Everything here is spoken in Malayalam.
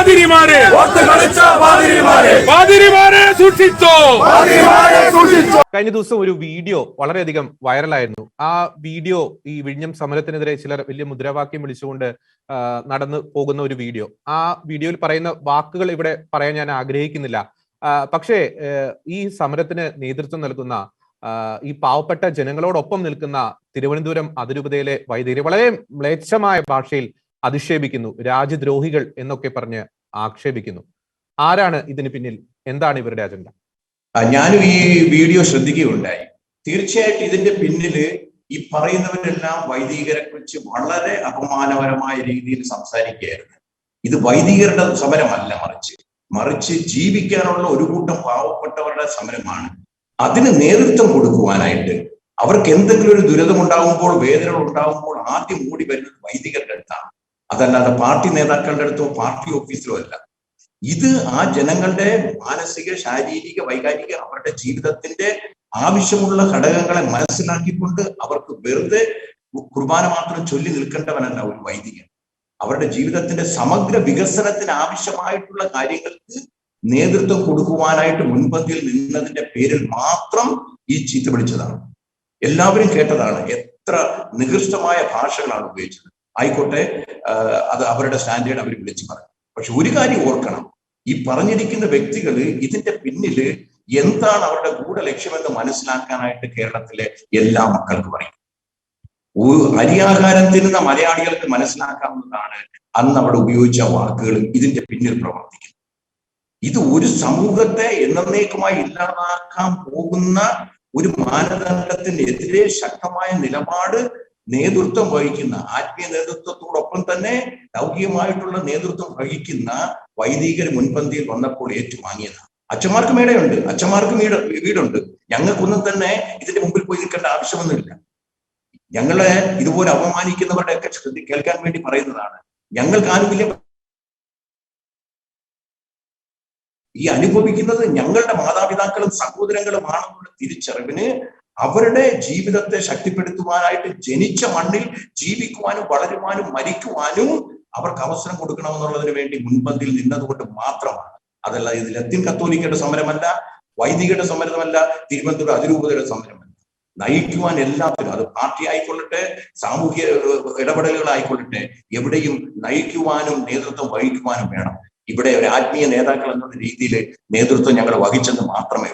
പാതിരിമാരെ. പാതിരിമാരെ സൂക്ഷിച്ചോ. കഴിഞ്ഞ ദിവസം ഒരു വീഡിയോ വളരെയധികം വൈറലായിരുന്നു. ആ വീഡിയോ ഈ വിഴിഞ്ഞം സമരത്തിനെതിരെ ചിലർ വലിയ മുദ്രാവാക്യം വിളിച്ചുകൊണ്ട് നടന്നു പോകുന്ന ഒരു വീഡിയോ. ആ വീഡിയോയിൽ പറയുന്ന വാക്കുകൾ ഇവിടെ പറയാൻ ഞാൻ ആഗ്രഹിക്കുന്നില്ല. പക്ഷേ ഈ സമരത്തിന് നേതൃത്വം നൽകുന്ന ഈ പാവപ്പെട്ട ജനങ്ങളോടൊപ്പം നിൽക്കുന്ന തിരുവനന്തപുരം അതിരൂപതയിലെ വൈദികരെ വളരെ മ്ലേച്ഛമായ ഭാഷയിൽ അധിക്ഷേപിക്കുന്നു. രാജ്യദ്രോഹികൾ എന്നൊക്കെ പറഞ്ഞ് ആക്ഷേപിക്കുന്നു. ആരാണ് ഇതിന് പിന്നിൽ? എന്താണ് ഇവരുടെ അജണ്ട? ഞാനും ഈ വീഡിയോ ശ്രദ്ധിക്കുകയുണ്ടായി. തീർച്ചയായിട്ടും ഇതിന്റെ പിന്നിൽ ഈ പറയുന്നവരെല്ലാം വൈദികരെ കുറിച്ച് വളരെ അപമാനപരമായ രീതിയിൽ സംസാരിക്കുകയായിരുന്നു. ഇത് വൈദികരുടെ സമരമല്ല മറിച്ച്. മറിച്ച് ജീവിക്കാനുള്ള ഒരു കൂട്ടം പാവപ്പെട്ടവരുടെ സമരമാണ്. അതിന് നേതൃത്വം കൊടുക്കുവാനായിട്ട് അവർക്ക് എന്തെങ്കിലും ഒരു ദുരിതമുണ്ടാകുമ്പോൾ വേദനകൾ ഉണ്ടാകുമ്പോൾ ആദ്യം ഓടി വരുന്നത് വൈദികരുടെ അടുത്താണ്. അതല്ലാതെ പാർട്ടി നേതാക്കളുടെ അടുത്തോ പാർട്ടി ഓഫീസിലോ അല്ല. ഇത് ആ ജനങ്ങളുടെ മാനസിക ശാരീരിക വൈകാരിക അവരുടെ ജീവിതത്തിന്റെ ആവശ്യമുള്ള ഘടകങ്ങളെ മനസ്സിലാക്കിക്കൊണ്ട് അവർക്ക് വെറുതെ കുർബാന മാത്രം ചൊല്ലി നിൽക്കേണ്ടവനല്ല ഒരു വൈദികൻ. അവരുടെ ജീവിതത്തിന്റെ സമഗ്ര വികസനത്തിന് ആവശ്യമായിട്ടുള്ള കാര്യങ്ങൾക്ക് നേതൃത്വം കൊടുക്കുവാനായിട്ട് മുൻപന്തിയിൽ നിന്നതിന്റെ പേരിൽ മാത്രം ഈ ചീത്ത പിടിച്ചതാണ് എല്ലാവരും കേട്ടതാണ് എത്ര നികൃഷ്ടമായ ഭാഷകളാണ് ഉപയോഗിച്ചത്. ആയിക്കോട്ടെ അത് അവരുടെ സ്റ്റാൻഡേർഡ് അവർ വിളിച്ചു പറയും. പക്ഷെ ഒരു കാര്യം ഓർക്കണം. ഈ പറഞ്ഞിരിക്കുന്ന വ്യക്തികൾ ഇതിന്റെ പിന്നിൽ എന്താണ് അവരുടെ ഗൂഢ ലക്ഷ്യമെന്ന് മനസ്സിലാക്കാനായിട്ട് കേരളത്തിലെ എല്ലാ മക്കൾക്കും പറയും അരിയാഹാരം തിന്നുന്ന മലയാളികൾക്ക് മനസ്സിലാക്കാവുന്നതാണ് അന്ന് അവിടെ ഉപയോഗിച്ച വാക്കുകൾ ഇതിന്റെ പിന്നിൽ പ്രവർത്തിക്കുന്നത്. ഇത് ഒരു സമൂഹത്തെ എന്നേക്കുമായി ഇല്ലാതാക്കാൻ പോകുന്ന ഒരു മാനദണ്ഡത്തിനെതിരെ ശക്തമായ നിലപാട് നേതൃത്വം വഹിക്കുന്ന ആത്മീയ നേതൃത്വത്തോടൊപ്പം തന്നെ ലൗകികമായിട്ടുള്ള നേതൃത്വം വഹിക്കുന്ന വൈദികർ മുൻപന്തിയിൽ വന്നപ്പോൾ ഏറ്റുവാങ്ങിയതാണ്. അച്ഛന്മാർക്ക് മേടയുണ്ട്. അച്ഛന്മാർക്ക് വീട് വീടുണ്ട്. ഞങ്ങൾക്കൊന്നും തന്നെ ഇതിന്റെ മുമ്പിൽ പോയി നിൽക്കേണ്ട ആവശ്യമൊന്നുമില്ല. ഞങ്ങളെ ഇതുപോലെ അപമാനിക്കുന്നവരുടെ ഒക്കെ ശ്രദ്ധ കേൾക്കാൻ വേണ്ടി പറയുന്നതാണ്. ഞങ്ങൾക്ക് ആനുകൂല്യം ഈ അനുഭവിക്കുന്നത് ഞങ്ങളുടെ മാതാപിതാക്കളും സഹോദരങ്ങളുമാണെന്നുള്ള തിരിച്ചറിവിന് അവരുടെ ജീവിതത്തെ ശക്തിപ്പെടുത്തുവാനായിട്ട് ജനിച്ച മണ്ണിൽ ജീവിക്കുവാനും വളരുവാനും മരിക്കുവാനും അവർക്ക് അവസരം കൊടുക്കണമെന്നുള്ളതിന് വേണ്ടി മുൻപന്തിൽ നിന്നതുകൊണ്ട് മാത്രമാണ്. അതല്ല ഇത് ലത്തിൻ കത്തോലിക്കയുടെ സമരമല്ല വൈദികരുടെ സമരമല്ല തിരുവനന്തപുരം അതിരൂപതയുടെ സമരമല്ല. നയിക്കുവാൻ എല്ലാത്തിനും അത് പാർട്ടി ആയിക്കൊള്ളട്ടെ സാമൂഹ്യ ആയിക്കൊള്ളട്ടെ എവിടെയും നയിക്കുവാനും നേതൃത്വം വഹിക്കുവാനും വേണം. ഇവിടെ ഒരു ആത്മീയ നേതാക്കൾ എന്നുള്ള രീതിയിൽ നേതൃത്വം ഞങ്ങൾ വഹിച്ചെന്ന് മാത്രമേ